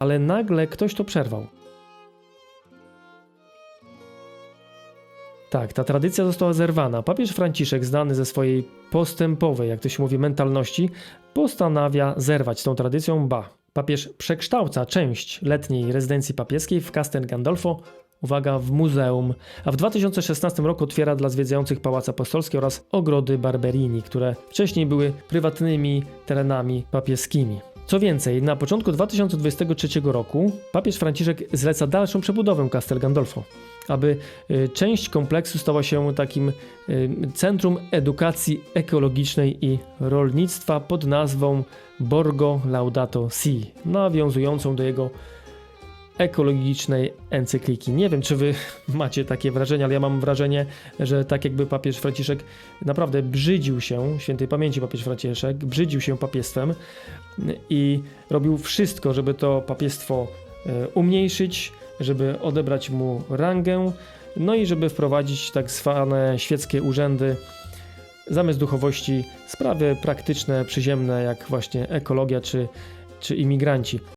ale nagle ktoś to przerwał. Tak, ta tradycja została zerwana. Papież Franciszek, znany ze swojej postępowej, jak to się mówi, mentalności, postanawia zerwać z tą tradycją, ba. Papież przekształca część letniej rezydencji papieskiej w Castel Gandolfo, uwaga, w muzeum, a w 2016 roku otwiera dla zwiedzających Pałac Apostolski oraz ogrody Barberini, które wcześniej były prywatnymi terenami papieskimi. Co więcej, na początku 2023 roku papież Franciszek zleca dalszą przebudowę Castel Gandolfo, aby y, część kompleksu stała się takim y, centrum edukacji ekologicznej i rolnictwa pod nazwą Borgo Laudato Si, nawiązującą do jego ekologicznej encykliki. Nie wiem, czy wy macie takie wrażenie, ale ja mam wrażenie, że tak jakby papież Franciszek naprawdę brzydził się, świętej pamięci papież Franciszek, brzydził się papiestwem i robił wszystko, żeby to papiestwo e, umniejszyć, żeby odebrać mu rangę, no i żeby wprowadzić tak zwane świeckie urzędy zamiast duchowości sprawy praktyczne, przyziemne, jak właśnie ekologia czy, czy imigranci.